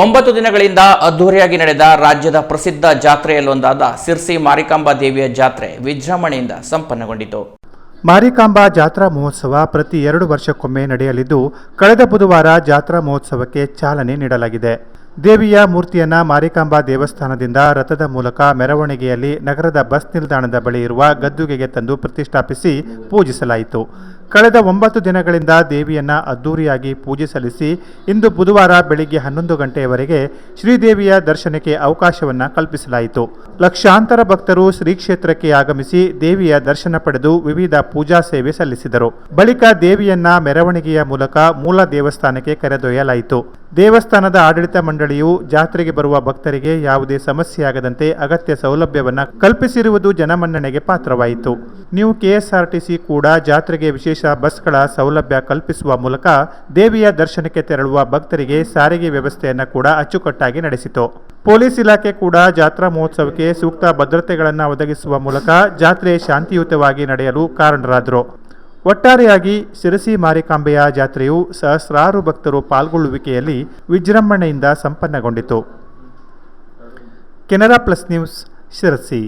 ಒಂಬತ್ತು ದಿನಗಳಿಂದ ಅದ್ದೂರಿಯಾಗಿ ನಡೆದ ರಾಜ್ಯದ ಪ್ರಸಿದ್ಧ ಜಾತ್ರೆಯಲ್ಲೊಂದಾದ ಸಿರ್ಸಿ ಮಾರಿಕಾಂಬಾ ದೇವಿಯ ಜಾತ್ರೆ ವಿಜೃಂಭಣೆಯಿಂದ ಸಂಪನ್ನಗೊಂಡಿತು. ಮಾರಿಕಾಂಬಾ ಜಾತ್ರಾ ಮಹೋತ್ಸವ ಪ್ರತಿ ಎರಡು ವರ್ಷಕ್ಕೊಮ್ಮೆ ನಡೆಯಲಿದ್ದು, ಕಳೆದ ಬುಧವಾರ ಜಾತ್ರಾ ಮಹೋತ್ಸವಕ್ಕೆ ಚಾಲನೆ ನೀಡಲಾಗಿದೆ. ದೇವಿಯ ಮೂರ್ತಿಯನ್ನ ಮಾರಿಕಾಂಬಾ ದೇವಸ್ಥಾನದಿಂದ ರಥದ ಮೂಲಕ ಮೆರವಣಿಗೆಯಲ್ಲಿ ನಗರದ ಬಸ್ ನಿಲ್ದಾಣದ ಬಳಿ ಇರುವ ಗದ್ದುಗೆಗೆ ತಂದು ಪ್ರತಿಷ್ಠಾಪಿಸಿ ಪೂಜಿಸಲಾಯಿತು. ಕಳೆದ ಒಂಬತ್ತು ದಿನಗಳಿಂದ ದೇವಿಯನ್ನ ಅದ್ದೂರಿಯಾಗಿ ಪೂಜೆ ಸಲ್ಲಿಸಿ ಇಂದು ಬುಧವಾರ ಬೆಳಿಗ್ಗೆ ಹನ್ನೊಂದು ಗಂಟೆಯವರೆಗೆ ಶ್ರೀದೇವಿಯ ದರ್ಶನಕ್ಕೆ ಅವಕಾಶವನ್ನ ಕಲ್ಪಿಸಲಾಯಿತು. ಲಕ್ಷಾಂತರ ಭಕ್ತರು ಶ್ರೀ ಕ್ಷೇತ್ರಕ್ಕೆ ಆಗಮಿಸಿ ದೇವಿಯ ದರ್ಶನ ಪಡೆದು ವಿವಿಧ ಪೂಜಾ ಸೇವೆ ಸಲ್ಲಿಸಿದರು. ಬಳಿಕ ದೇವಿಯನ್ನ ಮೆರವಣಿಗೆಯ ಮೂಲಕ ಮೂಲ ದೇವಸ್ಥಾನಕ್ಕೆ ಕರೆದೊಯ್ಯಲಾಯಿತು. ದೇವಸ್ಥಾನದ ಆಡಳಿತ ಮಂಡಳಿಯು ಜಾತ್ರೆಗೆ ಬರುವ ಭಕ್ತರಿಗೆ ಯಾವುದೇ ಸಮಸ್ಯೆಯಾಗದಂತೆ ಅಗತ್ಯ ಸೌಲಭ್ಯವನ್ನು ಕಲ್ಪಿಸಿರುವುದು ಜನಮನ್ನಣೆಗೆ ಪಾತ್ರವಾಯಿತು. ನೀವು ಕೆಎಸ್ಆರ್ಟಿಸಿ ಕೂಡ ಜಾತ್ರೆಗೆ ವಿಶೇಷ ಬಸ್ಗಳ ಸೌಲಭ್ಯ ಕಲ್ಪಿಸುವ ಮೂಲಕ ದೇವಿಯ ದರ್ಶನಕ್ಕೆ ತೆರಳುವ ಭಕ್ತರಿಗೆ ಸಾರಿಗೆ ವ್ಯವಸ್ಥೆಯನ್ನು ಕೂಡ ಅಚ್ಚುಕಟ್ಟಾಗಿ ನಡೆಸಿತು. ಪೊಲೀಸ್ ಇಲಾಖೆ ಕೂಡ ಜಾತ್ರಾ ಮಹೋತ್ಸವಕ್ಕೆ ಸೂಕ್ತ ಭದ್ರತೆಗಳನ್ನು ಒದಗಿಸುವ ಮೂಲಕ ಜಾತ್ರೆ ಶಾಂತಿಯುತವಾಗಿ ನಡೆಯಲು ಕಾರಣರಾದರು. ಒಟ್ಟಾರೆಯಾಗಿ ಶಿರಸಿ ಮಾರಿಕಾಂಬೆಯ ಜಾತ್ರೆಯು ಸಹಸ್ರಾರು ಭಕ್ತರು ಪಾಲ್ಗೊಳ್ಳುವಿಕೆಯಲ್ಲಿ ವಿಜೃಂಭಣೆಯಿಂದ ಸಂಪನ್ನಗೊಂಡಿತು. Canara plus news Sirsi.